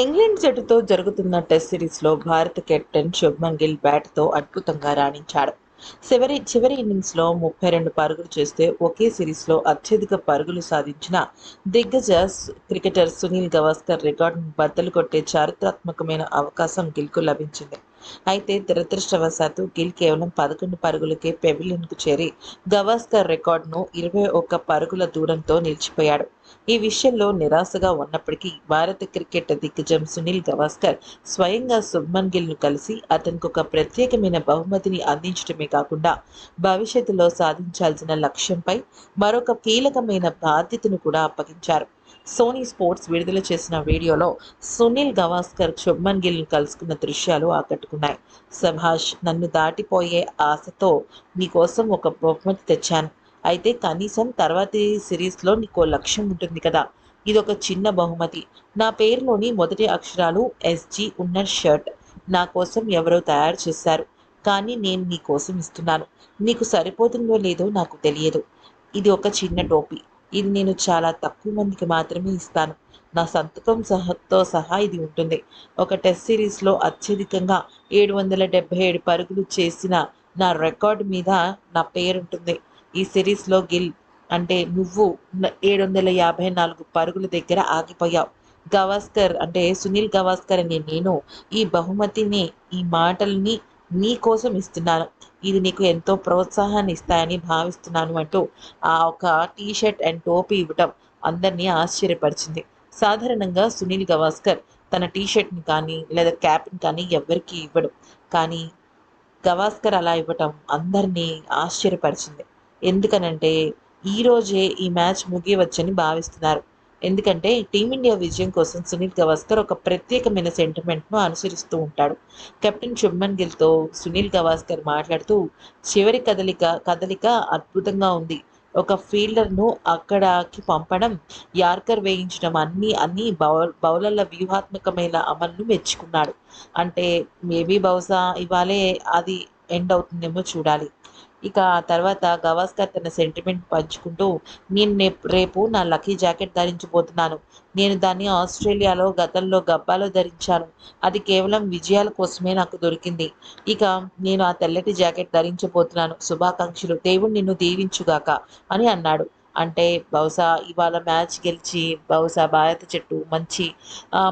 England జట్టుతో జరుగుతున్న test సిరీస్లో భారత కెప్టెన్ శుభ్మన్ గిల్ బ్యాట్తో అద్భుతంగా రాణించాడు. చివరి చివరి ఇన్నింగ్స్లో ముప్పై రెండు పరుగులు చేస్తే ఒకే సిరీస్లో అత్యధిక పరుగులు సాధించిన దిగ్గజ క్రికెటర్ సునీల్ గవాస్కర్ రికార్డును బద్దలు కొట్టే చారిత్రాత్మకమైన అవకాశం గిల్కు లభించింది. అయితే దురదృష్టవశాత్తు గిల్ కేవలం పదకొండు పరుగులకే పెవిలియన్కు చేరి గవాస్కర్ రికార్డును ఇరవై ఒక్క పరుగుల దూరంతో నిలిచిపోయాడు. ఈ విషయంలో నిరాశగా ఉన్నప్పటికీ భారత క్రికెట్ దిగ్గజం సునీల్ గవాస్కర్ స్వయంగా శుభ్మన్ గిల్ను కలిసి అతనికి ఒక ప్రత్యేకమైన బహుమతిని అందించడమే కాకుండా భవిష్యత్తులో సాధించాల్సిన లక్ష్యంపై మరొక కీలకమైన బాధ్యతను కూడా అప్పగించారు. సోనీ స్పోర్ట్స్ విడుదల చేసిన వీడియోలో సునీల్ గవాస్కర్ శుభ్మన్ గిల్ను కలుసుకున్న దృశ్యాలు ఆకట్టుకున్నాయి. సభాష్ నన్ను దాటిపోయే ఆశతో నీకోసం ఒక బహుమతి తెచ్చాను. అయితే కనీసం తర్వాతి సిరీస్లో నీకో లక్ష్యం ఉంటుంది కదా. ఇది ఒక చిన్న బహుమతి. నా పేరులోని మొదటి అక్షరాలు ఎస్జి ఉన్న షర్ట్. నా కోసం ఎవరో తయారు చేశారు. కానీ నేను నీ కోసం ఇస్తున్నాను. నీకు సరిపోతుందో లేదో నాకు తెలియదు. ఇది ఒక చిన్న టోపీ. ఇది నేను చాలా తక్కువ మందికి మాత్రమే ఇస్తాను. నా సంతకం సహతో సహా ఇది ఉంటుంది. ఒక టెస్ట్ సిరీస్లో అత్యధికంగా ఏడు వందల డెబ్బై ఏడు పరుగులు చేసిన నా రికార్డు మీద నా పేరుంటుంది. ఈ సిరీస్లో గిల్ అంటే నువ్వు ఏడు వందల యాభై నాలుగు పరుగుల దగ్గర ఆగిపోయావు. గవాస్కర్ అంటే సునీల్ గవాస్కర్ అనే నేను ఈ బహుమతిని ఈ మాటల్ని నీ కోసం ఇస్తున్నాను. ఇది నీకు ఎంతో ప్రోత్సాహాన్ని ఇస్తాయని భావిస్తున్నాను అంటూ ఆ ఒక టీ షర్ట్ అండ్ టోపీ ఇవ్వటం అందరినీ ఆశ్చర్యపరిచింది. సాధారణంగా సునీల్ గవాస్కర్ తన టీ షర్ట్ని కానీ లేదా క్యాప్ని కానీ ఎవరికి ఇవ్వడు. కానీ గవాస్కర్ అలా ఇవ్వటం అందరినీ ఆశ్చర్యపరిచింది. ఎందుకనంటే ఈరోజే ఈ మ్యాచ్ ముగియవచ్చని భావిస్తున్నారు. ఎందుకంటే టీమిండియా విజయం కోసం సునీల్ గవాస్కర్ ఒక ప్రత్యేకమైన సెంటిమెంట్ను అనుసరిస్తూ ఉంటాడు. కెప్టెన్ శుభ్మన్ గిల్తో సునీల్ గవాస్కర్ మాట్లాడుతూ చివరి కదలిక కదలిక అద్భుతంగా ఉంది. ఒక ఫీల్డర్ను అక్కడికి పంపడం యార్కర్ వేయించడం అన్ని అన్ని బౌల్ బౌలర్ల వ్యూహాత్మకమైన అమలును మెచ్చుకున్నాడు. అంటే మేబీ బహుశా ఇవాళే అది ఎండ్ అవుతుందేమో చూడాలి. ఇక ఆ తర్వాత గవాస్కర్ తన సెంటిమెంట్ పంచుకుంటూ నేను రేపు నా లక్కీ జాకెట్ ధరించబోతున్నాను. నేను దాన్ని ఆస్ట్రేలియాలో గతంలో గబ్బాలో ధరించాను. అది కేవలం విజయాల కోసమే నాకు దొరికింది. ఇక నేను ఆ తెల్లటి జాకెట్ ధరించబోతున్నాను. శుభాకాంక్షలు. దేవుడు నిన్ను దీవించుగాక అని అన్నాడు. అంటే బహుశా ఇవాళ మ్యాచ్ గెలిచి బహుశా భారత జట్టు మంచి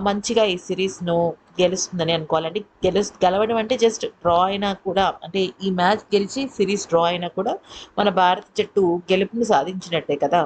మంచిగా ఈ సిరీస్ను గెలుస్తుందని అనుకోవాలండి. గెలు గెలవడం అంటే జస్ట్ డ్రా అయినా కూడా అంటే ఈ మ్యాచ్ గెలిచి సిరీస్ డ్రా అయినా కూడా మన భారత జట్టు గెలుపుని సాధించినట్టే కదా.